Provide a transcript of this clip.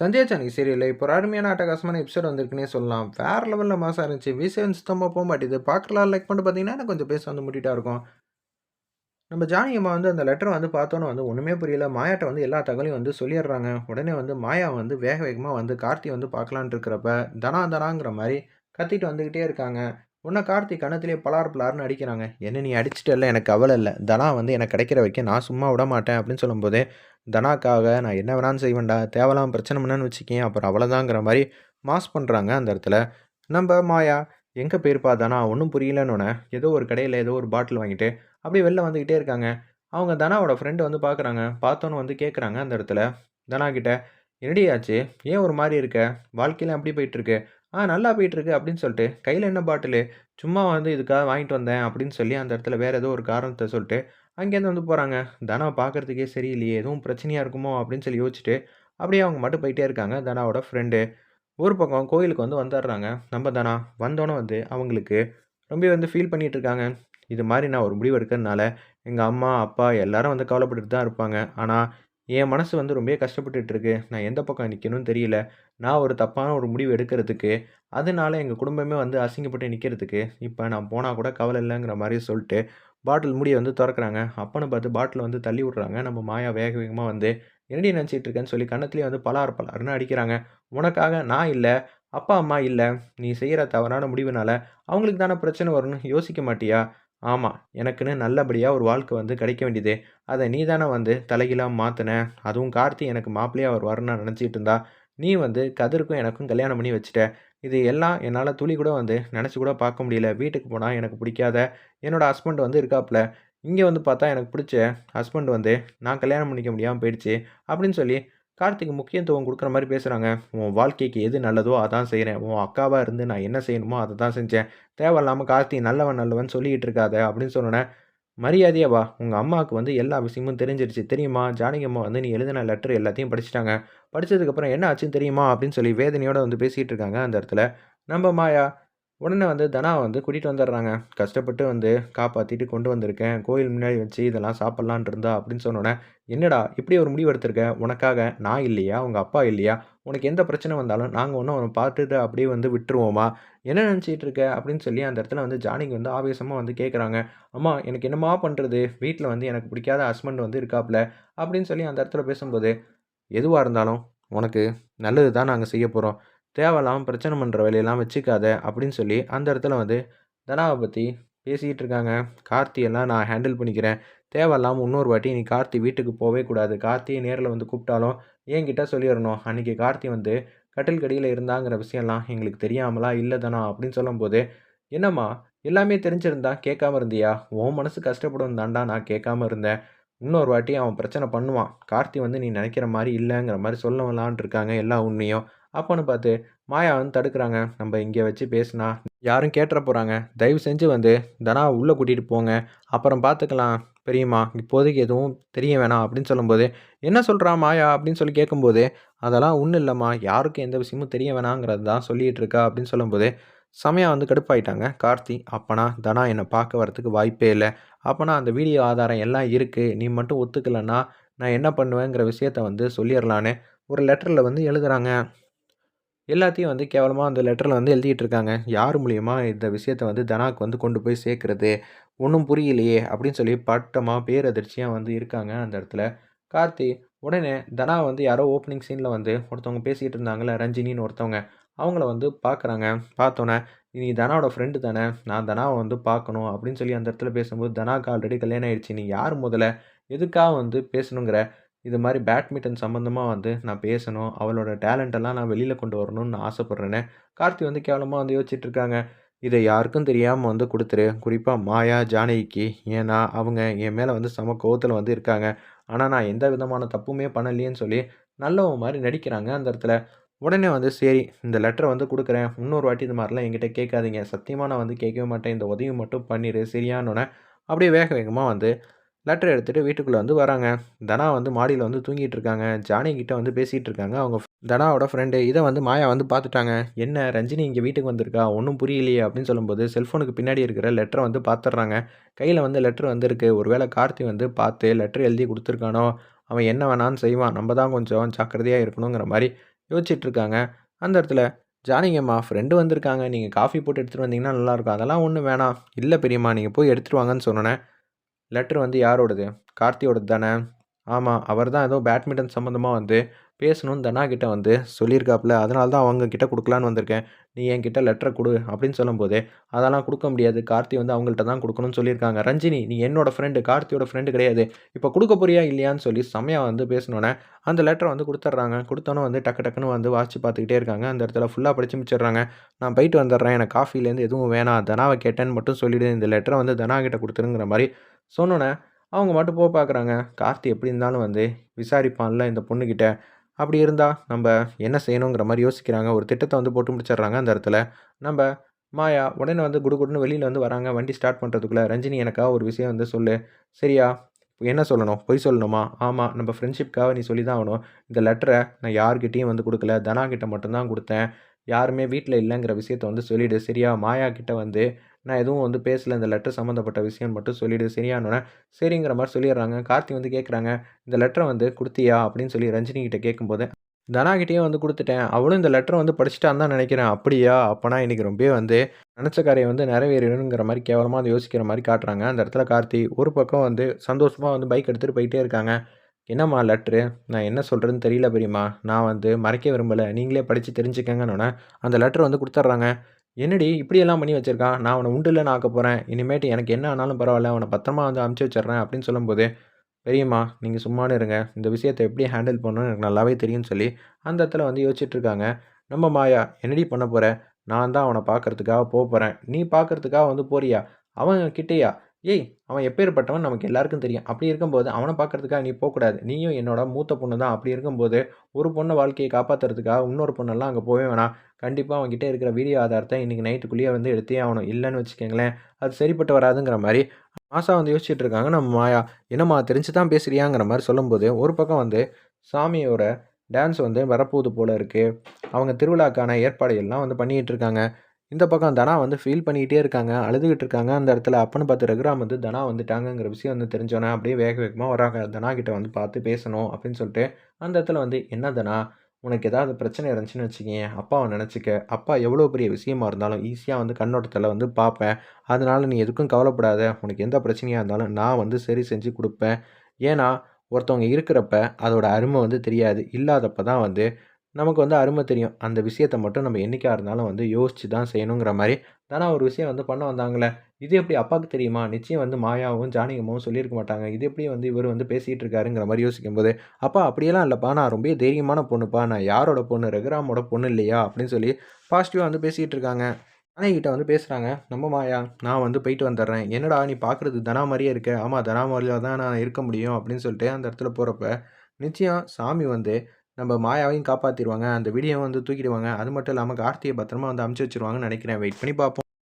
சந்தியா சானி serial இப்போ ஒரு அருமையான அட்டகாசமான எபிசோட் வந்திருக்குன்னே சொல்லலாம். வேறு லெவலில் மாசாக இருந்துச்சு. விசேன் சுத்தமாக போக மாட்டேது பார்க்கலாம் லைக் பண்ணிட்டு பார்த்தீங்கன்னா கொஞ்சம் பேச வந்து முட்டிட்டா இருக்கும். நம்ம ஜானகி அம்மா வந்து அந்த லெட்டரை வந்து பார்த்தோன்னே வந்து ஒன்றுமே புரியல. மாயாட்ட வந்து எல்லா தகவலையும் வந்து சொல்லிடுறாங்க. உடனே வந்து மாயா வந்து வேக வேகமாக வந்து கார்த்தி வந்து பார்க்கலான்ட்டு இருக்கிறப்ப தனா தனாங்கிற மாதிரி கத்திட்டு வந்துக்கிட்டே இருக்காங்க. உன்னை கார்த்தி கணத்திலே பலார் பலார்னு அடிக்கிறாங்க. என்ன நீ அடிச்சிட்டல எனக்கு கவலை இல்லை. தனா வந்து எனக்கு கிடைக்கிற வைக்க நான் சும்மா விட மாட்டேன் அப்படின்னு சொல்லும்போதே தனாக்காக நான் என்ன வேணாலும் செய்வேன்டா. தேவலாம் பிரச்சனை பண்ணான்னு வச்சுக்கேன். அப்புறம் அவ்வளோதாங்கிற மாதிரி மாஸ் பண்ணுறாங்க அந்த இடத்துல. நம்ம மாயா எங்கே போயிருப்பா தனா? ஒன்றும் புரியலன்னு ஏதோ ஒரு கடையில் ஏதோ ஒரு பாட்டில் வாங்கிட்டு அப்படியே வெளில வந்துக்கிட்டே இருக்காங்க. அவங்க தனாவோட ஃப்ரெண்டு வந்து பார்க்குறாங்க பார்த்தோன்னு வந்து கேட்குறாங்க அந்த இடத்துல. தனா கிட்ட என்னடி ஆச்சு? ஏன் ஒரு மாதிரி இருக்க? வாழ்க்கையில் அப்படி போயிட்டுருக்கு ஆ நல்லா போயிட்டுருக்கு அப்படின்னு சொல்லிட்டு கையில் என்ன பாட்டிலு? சும்மா வந்து இதுக்காக வாங்கிட்டு வந்தேன் அப்படின்னு சொல்லி அந்த இடத்துல வேறு ஏதோ ஒரு காரணத்தை சொல்லிட்டு அங்கேருந்து வந்து போகிறாங்க தனா பார்க்குறதுக்கே சரியில்லையே எதுவும் பிரச்சனையாக இருக்குமோ அப்படின்னு சொல்லி யோசிச்சுட்டு அப்படியே அவங்க மட்டும் போயிட்டே இருக்காங்க தனாவோட ஃப்ரெண்டு ஒரு பக்கம் கோயிலுக்கு வந்து வந்துடுறாங்க. நம்ம தனா வந்தோன்னே வந்து அவங்களுக்கு ரொம்ப வந்து ஃபீல் பண்ணிகிட்டு இருக்காங்க. இது மாதிரி நான் ஒரு முடிவு எடுக்கிறதுனால எங்கள் அம்மா அப்பா எல்லாரும் வந்து கவலைப்பட்டுட்டு தான் இருப்பாங்க. ஆனால் என் மனசு வந்து ரொம்ப கஷ்டப்பட்டுட்டு இருக்கு நான் எந்த பக்கம் நிற்கணும்னு தெரியல. நான் ஒரு தப்பான ஒரு முடிவு எடுக்கிறதுக்கு அதனால எங்கள் குடும்பமே வந்து அசிங்கப்பட்டு நிற்கிறதுக்கு இப்போ நான் போனால் கூட கவலை இல்லைங்கிற மாதிரி சொல்லிட்டு பாட்டில் முடியை வந்து திறக்கிறாங்க. அப்பன்னு பார்த்து பாட்டில் வந்து தள்ளி விட்றாங்க. நம்ம மாயா வேக வேகமாக வந்து என்னடி நினச்சிட்டு இருக்கேன்னு சொல்லி கண்ணத்துலேயே வந்து பலார் பலாருன்னு அடிக்கிறாங்க. உனக்காக நான் இல்லை அப்பா அம்மா இல்லை. நீ செய்கிற தவறான முடிவுனால அவங்களுக்கு தானே பிரச்சனை வரும்னு யோசிக்க மாட்டியா? ஆமாம் எனக்குன்னு நல்லபடியாக ஒரு வாழ்க்கை வந்து கிடைக்க வேண்டியது. அதை நீ தானே வந்து தலைகீழாக மாற்றின அதுவும் கார்த்தி எனக்கு மாப்பிள்ளையாக அவர் வரணும்னு நினச்சிட்டு இருந்தா நீ வந்து கதிருக்கும் எனக்கும் கல்யாணம் பண்ணி வச்சுட்ட. இது எல்லாம் என்னால் துளி கூட வந்து நினச்சி கூட பார்க்க முடியல. வீட்டுக்கு போனால் எனக்கு பிடிக்காத. என்னோடய ஹஸ்பண்ட் வந்து இருக்காப்புல. இங்கே வந்து பார்த்தா எனக்கு பிடிச்ச ஹஸ்பண்ட் வந்து நான் கல்யாணம் பண்ணிக்க முடியாமல் போயிடுச்சு அப்படின்னு சொல்லி கார்த்திக் முக்கியத்துவம் கொடுக்குற மாதிரி பேசுகிறாங்க உன் வாழ்க்கைக்கு எது நல்லதோ அதான் செய்கிறேன் உன் அக்காவாக இருந்து நான் என்ன செய்யணுமோ அதை தான் செஞ்சேன். தேவையில்லாமல் கார்த்திக் நல்லவன் நல்லவன் சொல்லிக்கிட்டு இருக்காத அப்படின்னு சொன்னோன்னே மரியாதையா வா. உங்கள் அம்மாவுக்கு வந்து எல்லா விஷயமும் தெரிஞ்சிருச்சு. தெரியுமா? ஜானகி அம்மா வந்து நீ எழுதின லெட்டர் எல்லாத்தையும் படிச்சுட்டாங்க. படித்ததுக்கப்புறம் என்ன ஆச்சுன்னு தெரியுமா? அப்படின்னு சொல்லி வேதனையோடு வந்து பேசிகிட்டு இருக்காங்க அந்த இடத்துல. நம்ம மாயா உடனே வந்து தனா வந்து கூட்டிகிட்டு வந்துடுறாங்க. கஷ்டப்பட்டு வந்து காப்பாற்றிட்டு கொண்டு வந்திருக்கேன். கோயில் முன்னாடி வச்சு இதெல்லாம் சாப்பிட்லான் இருந்தா அப்படின்னு சொன்னோன்னே என்னடா இப்படி ஒரு முடிவு எடுத்திருக்கேன் உனக்காக நான் இல்லையா? உங்கள் அப்பா இல்லையா? உனக்கு எந்த பிரச்சனை வந்தாலும் நாங்கள் ஒன்றும் அவனை பார்த்துட்டு அப்படியே வந்து விட்டுருவோமா? என்ன நினச்சிட்டு இருக்க? அப்படின்னு சொல்லி அந்த இடத்துல வந்து ஜானிக்கு வந்து ஆவேசமாக வந்து கேட்குறாங்க அம்மா எனக்கு என்னம்மா பண்ணுறது வீட்டில் வந்து எனக்கு பிடிக்காத ஹஸ்பண்ட் வந்து இருக்காப்புல அப்படின்னு சொல்லி அந்த இடத்துல பேசும்போது எதுவாக இருந்தாலும் உனக்கு நல்லது தான் நாங்கள் செய்ய போகிறோம் தேவையில்லாமல் பிரச்சனை பண்ணுற வேலையெல்லாம் வச்சுக்காத அப்படின்னு சொல்லி அந்த இடத்துல வந்து தனாவை பற்றி பேசிக்கிட்டு இருக்காங்க. கார்த்தியெல்லாம் நான் ஹேண்டில் பண்ணிக்கிறேன். தேவையில்லாமல் இன்னொரு வாட்டி நீ கார்த்தி வீட்டுக்கு போகவே கூடாது. கார்த்தியை நேரில் வந்து கூப்பிட்டாலும் என்கிட்ட சொல்லிடணும் அன்றைக்கி கார்த்தி வந்து கட்டில் கடியில் இருந்தாங்கிற விஷயம்லாம் எங்களுக்கு தெரியாமலா இல்லை தானா அப்படின்னு சொல்லும்போது என்னம்மா எல்லாமே தெரிஞ்சிருந்தா கேட்காம இருந்தியா? உன் மனசு கஷ்டப்படும் தாண்டா நான் கேட்காம இருந்தேன். இன்னொரு வாட்டி அவன் பிரச்சனை பண்ணுவான். கார்த்தி வந்து நீ நினைக்கிற மாதிரி இல்லைங்கிற மாதிரி சொல்லலான் இருக்காங்க எல்லா உண்மையும். அப்போன்னு பார்த்து மாயா வந்து தடுக்கிறாங்க. நம்ம இங்கே வச்சு பேசுனா யாரும் கேட்டுற போகிறாங்க தயவு செஞ்சு வந்து தனா உள்ளே கூட்டிகிட்டு போங்க. அப்புறம் பார்த்துக்கலாம் பெரியம்மா இப்போதைக்கு எதுவும் தெரிய வேணாம். அப்படின்னு சொல்லும்போது என்ன சொல்கிறா மாயா? அப்படின்னு சொல்லி கேட்கும்போது அதெல்லாம் ஒன்றும் இல்லைம்மா. யாருக்கும் எந்த விஷயமும் தெரிய வேணாங்கிறது தான் சொல்லிகிட்டு இருக்கா? அப்படின்னு சொல்லும்போது சமயம் வந்து கடுப்பாயிட்டாங்க. கார்த்தி அப்போனா தனா என்னை பார்க்க வரத்துக்கு வாய்ப்பே இல்லை. அப்போனா அந்த வீடியோ ஆதாரம் எல்லாம் இருக்குது நீ மட்டும் ஒத்துக்கலைன்னா நான் என்ன பண்ணுவேங்கிற விஷயத்த வந்து சொல்லிடலான்னு ஒரு லெட்டரில் வந்து எழுதுகிறாங்க எல்லாத்தையும் வந்து கேவலமாக அந்த லெட்டரில் வந்து எழுதிட்டு இருக்காங்க. யார் மூலியமாக இந்த விஷயத்த வந்து தனாக்கு வந்து கொண்டு போய் சேர்க்குறது? ஒன்றும் புரியலையே அப்படின்னு சொல்லி பட்டமாக பேரதிர்ச்சியாக வந்து இருக்காங்க அந்த இடத்துல. கார்த்தி உடனே தனா வந்து யாரோ ஓப்பனிங் சீனில் வந்து ஒருத்தவங்க பேசிகிட்டு இருந்தாங்களே ரஞ்சினின்னு ஒருத்தவங்க. அவங்கள வந்து பார்க்குறாங்க பார்த்தோன்னே நீ தனாவோட ஃப்ரெண்டு தானே? நான் தனாவை வந்து பார்க்கணும். அப்படின்னு சொல்லி அந்த இடத்துல பேசும்போது தனாக்கு ஆல்ரெடி கல்யாணம் ஆயிடுச்சு. நீ யார் முதல்ல? எதுக்காக வந்து பேசணுங்கிற? இது மாதிரி பேட்மிண்டன் சம்மந்தமாக வந்து நான் பேசணும். அவளோட டேலண்ட்டெல்லாம் நான் வெளியில் கொண்டு வரணும்னு நான் கார்த்தி வந்து கேவலமாக வந்து யோசிச்சுட்டு இருக்காங்க இதை யாருக்கும் தெரியாமல் வந்து கொடுத்துரு. குறிப்பாக மாயா ஜானகிக்கு. ஏன்னா அவங்க என் மேலே வந்து சம கோவத்தில் வந்து இருக்காங்க. ஆனால் நான் எந்த விதமான தப்புமே பண்ணலையேன்னு சொல்லி நல்லவன் மாதிரி நடிக்கிறாங்க அந்த இடத்துல. உடனே வந்து சரி இந்த லெட்டரை வந்து கொடுக்குறேன். இன்னொரு வாட்டி இது மாதிரிலாம் என்கிட்ட கேட்காதீங்க. சத்தியமாக நான் வந்து கேட்கவே மாட்டேன். இந்த உதவி மட்டும் பண்ணிடு சரியானோடனே அப்படியே வேக வேகமாக வந்து லெட்டர் எடுத்துகிட்டு வீட்டுக்குள்ளே வந்து வராங்க. தனா வந்து மாடியில் வந்து தூங்கிட்டு இருக்காங்க. ஜானி கிட்ட வந்து பேசிகிட்டு இருக்காங்க. அவங்க தனாவோட ஃப்ரெண்டு இதை வந்து மாயா வந்து பார்த்துட்டாங்க. என்ன ரஞ்சினி இங்கே வீட்டுக்கு வந்திருக்கா? ஒன்றும் புரியலையே அப்படின்னு சொல்லும்போது செல்ஃபோனுக்கு பின்னாடி இருக்கிற லெட்டரை வந்து பார்த்துட்றாங்க. கையில் வந்து லெட்டர் வந்திருக்கு. ஒருவேளை கார்த்தி வந்து பார்த்து லெட்டர் எழுதி கொடுத்துருக்கானோ? அவன் என்ன வேணான்னு செய்வான். நம்ம தான் கொஞ்சம் ஜாக்கிரதையாக இருக்கணுங்கிற மாதிரி யோசிச்சுட்டு இருக்காங்க. அந்த இடத்துல ஜானிங்கம்மா ஃப்ரெண்டு வந்திருக்காங்க. நீங்கள் காஃபி போட்டு எடுத்துகிட்டு வந்தீங்கன்னா நல்லாயிருக்கும். அதெல்லாம் ஒன்றும் வேணாம். இல்லை பெரியம்மா நீங்கள் போய் எடுத்துகிட்டு வாங்கன்னு சொன்னோனே, லெட்டர் வந்து யாரோடது? கார்த்தியோடது தானே? ஆமாம் அவர் தான் ஏதோ பேட்மிட்டன் சம்மந்தமாக வந்து பேசணும்னு தனா கிட்ட வந்து சொல்லியிருக்காப்ல. அதனால தான் அவங்க கிட்ட கொடுக்கலான்னு வந்திருக்கேன். நீ என்கிட்ட லெட்டரை கொடு அப்படின்னு சொல்லும்போது, அதெல்லாம் கொடுக்க முடியாது. கார்த்தி வந்து அவங்கள்ட்ட தான் கொடுக்கணும்னு சொல்லியிருக்காங்க. ரஞ்சினி நீ என்னோட ஃப்ரெண்டு. கார்த்தியோட ஃப்ரெண்டு கிடையாது. இப்போ கொடுக்க போறியா இல்லையான்னு சொல்லி செம்மையாக வந்து பேசினோனே, அந்த லெட்டரை வந்து கொடுத்துட்றாங்க கொடுத்தோன்னே வந்து டக்கு டக்குன்னு வந்து வாசித்து பார்த்துக்கிட்டே இருக்காங்க. அந்த இடத்துல ஃபுல்லாக படிச்சு முடிச்சிடுறாங்க. நான் போயிட்டு வந்துடுறேன். எனக்கு காஃபிலேருந்து எதுவும் வேணாம். தனாவை கேட்டேன்னு மட்டும் சொல்லிவிடு இந்த லெட்டரை வந்து தனா கிட்ட கொடுத்துருங்கிற மாதிரி சொன்னோன்னே அவங்க மட்டும் போக பார்க்குறாங்க. கார்த்தி எப்படி இருந்தாலும் வந்து விசாரிப்பான்ல இந்த பொண்ணுக்கிட்ட அப்படி இருந்தால் நம்ம என்ன செய்யணுங்கிற மாதிரி யோசிக்கிறாங்க. ஒரு திட்டத்தை வந்து போட்டு முடிச்சிடுறாங்க அந்த இடத்துல. நம்ம மாயா உடனே வந்து குடுகுடுன்னு வெளியில் வந்து வராங்க. வண்டி ஸ்டார்ட் பண்ணுறதுக்குள்ளே "ரஞ்சினி எனக்காக ஒரு விஷயம் வந்து சொல்லு. சரியா? என்ன சொல்லணும்? பொய் சொல்லணுமா? ஆமாம் நம்ம ஃப்ரெண்ட்ஷிப்காக நீ சொல்லி தான் ஆகணும். இந்த லெட்டரை நான் யார்கிட்டயும் வந்து கொடுக்கல தனா கிட்ட மட்டும்தான் கொடுத்தேன் யாருமே வீட்டில் இல்லைங்கிற விஷயத்த வந்து சொல்லிவிடு சரியா? மாயா கிட்ட வந்து நான் எதுவும் வந்து பேசல. இந்த லெட்டர் சம்மந்தப்பட்ட விஷயம்னு மட்டும் சொல்லிவிடு சரியானோடனே சரிங்கிற மாதிரி சொல்லிடுறாங்க. கார்த்தி வந்து கேட்குறாங்க, "இந்த லெட்டரை வந்து கொடுத்தியா அப்படின்னு சொல்லி ரஞ்சினி கிட்டே கேட்கும்போது, தனாகிட்டேயே வந்து கொடுத்துட்டேன் அவளும் இந்த லெட்டரை வந்து படிச்சுட்டான்னு தான் நினைக்கிறேன் அப்படியா? அப்போனா இன்றைக்கி ரொம்பவே வந்து நினச்ச காரியம் வந்து நிறைவேறணுங்கிற மாதிரி கேவலமாக வந்து யோசிக்கிற மாதிரி காட்டுறாங்க. அந்த இடத்துல கார்த்தி ஒரு பக்கம் வந்து சந்தோஷமாக வந்து பைக் எடுத்துகிட்டு போயிட்டே இருக்காங்க. "என்னம்மா லெட்ரு? நான் என்ன சொல்கிறதுன்னு தெரியல பெரியம்மா. நான் வந்து மறைக்க விரும்பலை நீங்களே படித்து தெரிஞ்சுக்கங்கன்னொன்னே அந்த லெட்ரு வந்து கொடுத்துட்றாங்க "என்னடி இப்படியெல்லாம் பண்ணி வச்சிருக்கான்? நான் அவனை உண்டு இல்லன்னு ஆக்க போகிறேன் இனிமேட்டு எனக்கு என்ன ஆனாலும் பரவாயில்ல அவனை பத்திரமா வந்து அனுப்பிச்சு வச்சுடுறேன்." அப்படின்னு சொல்லும்போது, "பெரியம்மா நீங்கள் சும்மானு இருங்க. இந்த விஷயத்தை எப்படி ஹேண்டில் பண்ணணும்னு எனக்கு நல்லாவே தெரியும்னு" சொல்லி அந்த இடத்துல வந்து யோசிச்சுட்ருக்காங்க நம்ம மாயா, "என்னடி பண்ண போகிற நான் தான் அவனை பார்க்கறதுக்காக போகிறேன் நீ பார்க்கறதுக்காக வந்து போறியா? அவன் கிட்டேயா ஏய்! அவன் எப்பேர்ப்பட்டவன் நமக்கு எல்லாருக்கும் தெரியும். அப்படி இருக்கும்போது அவனை பார்க்கறதுக்காக நீ போகக்கூடாது நீயும் என்னோட மூத்த பொண்ணு தான். அப்படி இருக்கும்போது, ஒரு பொண்ணை வாழ்க்கையை காப்பாத்துறதுக்காக இன்னொரு பொண்ணெல்லாம் அங்கே போவே வேணாம். கண்டிப்பாக அவன்கிட்ட இருக்கிற வீடியோ ஆதாரத்தை இன்றைக்கி நைட்டுக்குள்ளேயே வந்து எடுத்தே ஆகணும். இல்லைன்னு வச்சுக்கோங்களேன் அது சரிப்பட்டு வராதுங்கிற மாதிரி மாசா வந்து யோசிச்சுட்டு இருக்காங்க நம்ம மாயா. "என்னம்மா தெரிஞ்சு தான் பேசுறியாங்கிற மாதிரி சொல்லும்போது, ஒரு பக்கம் வந்து சாமியோட டான்ஸ் வந்து வரப்போகுது போல இருக்குது அவங்க திருவிழாக்கான ஏற்பாடுகள்லாம் வந்து பண்ணிக்கிட்டு இருக்காங்க. இந்த பக்கம் தனா வந்து ஃபீல் பண்ணிக்கிட்டே இருக்காங்க. அழுதுகிட்டு இருக்காங்க. அந்த இடத்துல அப்பன்னு பார்த்து ரகுராம் வந்து தனா வந்துட்டாங்கங்கிற விஷயம் வந்து தெரிஞ்சோன்னே அப்படியே வேக வேகமாக வராங்க. தனா கிட்ட வந்து பார்த்து பேசணும் அப்படின்னு சொல்லிட்டு, அந்த இடத்துல வந்து, "என்ன தனா? உனக்கு ஏதாவது பிரச்சனை இருந்துச்சுன்னு வச்சுக்கோங்க அப்பாவை நினச்சிக்க அப்பா எவ்வளோ பெரிய விஷயமா இருந்தாலும் ஈஸியாக வந்து கண்ணோட்டத்தில் வந்து பார்ப்பேன். அதனால் நீ எதுக்கும் கவலைப்படாத. உனக்கு எந்த பிரச்சனையாக இருந்தாலும் நான் வந்து சரி செஞ்சு கொடுப்பேன் ஏன்னா, ஒருத்தவங்க இருக்கிறப்ப அதோட அருமை வந்து தெரியாது. இல்லாதப்ப தான் வந்து நமக்கு வந்து அருமை தெரியும். அந்த விஷயத்த மட்டும் நம்ம என்றைக்காக இருந்தாலும் வந்து யோசிச்சு தான் செய்யணுங்கிற மாதிரி தானே ஒரு விஷயம் வந்து பண்ண வந்தாங்களே இது எப்படி அப்பாவுக்கு தெரியுமா? நிச்சயம் வந்து மாயாவும், ஜானகியம்மாவும் சொல்லியிருக்க மாட்டாங்க. இது எப்படி வந்து இவர் வந்து பேசிகிட்டு இருக்காருங்கிற மாரி யோசிக்கும்போது, "அப்பா அப்படியெல்லாம் இல்லைப்பா நான் ரொம்ப தைரியமான பொண்ணுப்பா. நான் யாரோட பொண்ணு? ரகுராமோட பொண்ணு இல்லையா?" அப்படின்னு சொல்லி பாசிட்டிவாக வந்து பேசிகிட்டு இருக்காங்க. ஜானகி வந்து பேசுகிறாங்க நம்ம மாயா, "நான் வந்து போயிட்டு வந்துடுறேன்." "என்னடா நீ பார்க்குறது தனா மாதிரியே இருக்க." ஆமாம் தனா மாதிரியாக தான் நான் இருக்க முடியும்." அப்படின்னு சொல்லிட்டு அந்த இடத்துல போகிறப்ப நிச்சயம் சாமி வந்து நம்ம மாயாவையும் காப்பாற்றிடுவாங்க அந்த வீடியோ வந்து தூக்கிடுவாங்க. அது மட்டும் இல்லாமல் கார்த்தியை பத்திரமா வந்து அமுச்சு வச்சுருவாங்கன்னு நினைக்கிறேன் வெயிட் பண்ணி பார்ப்போம்.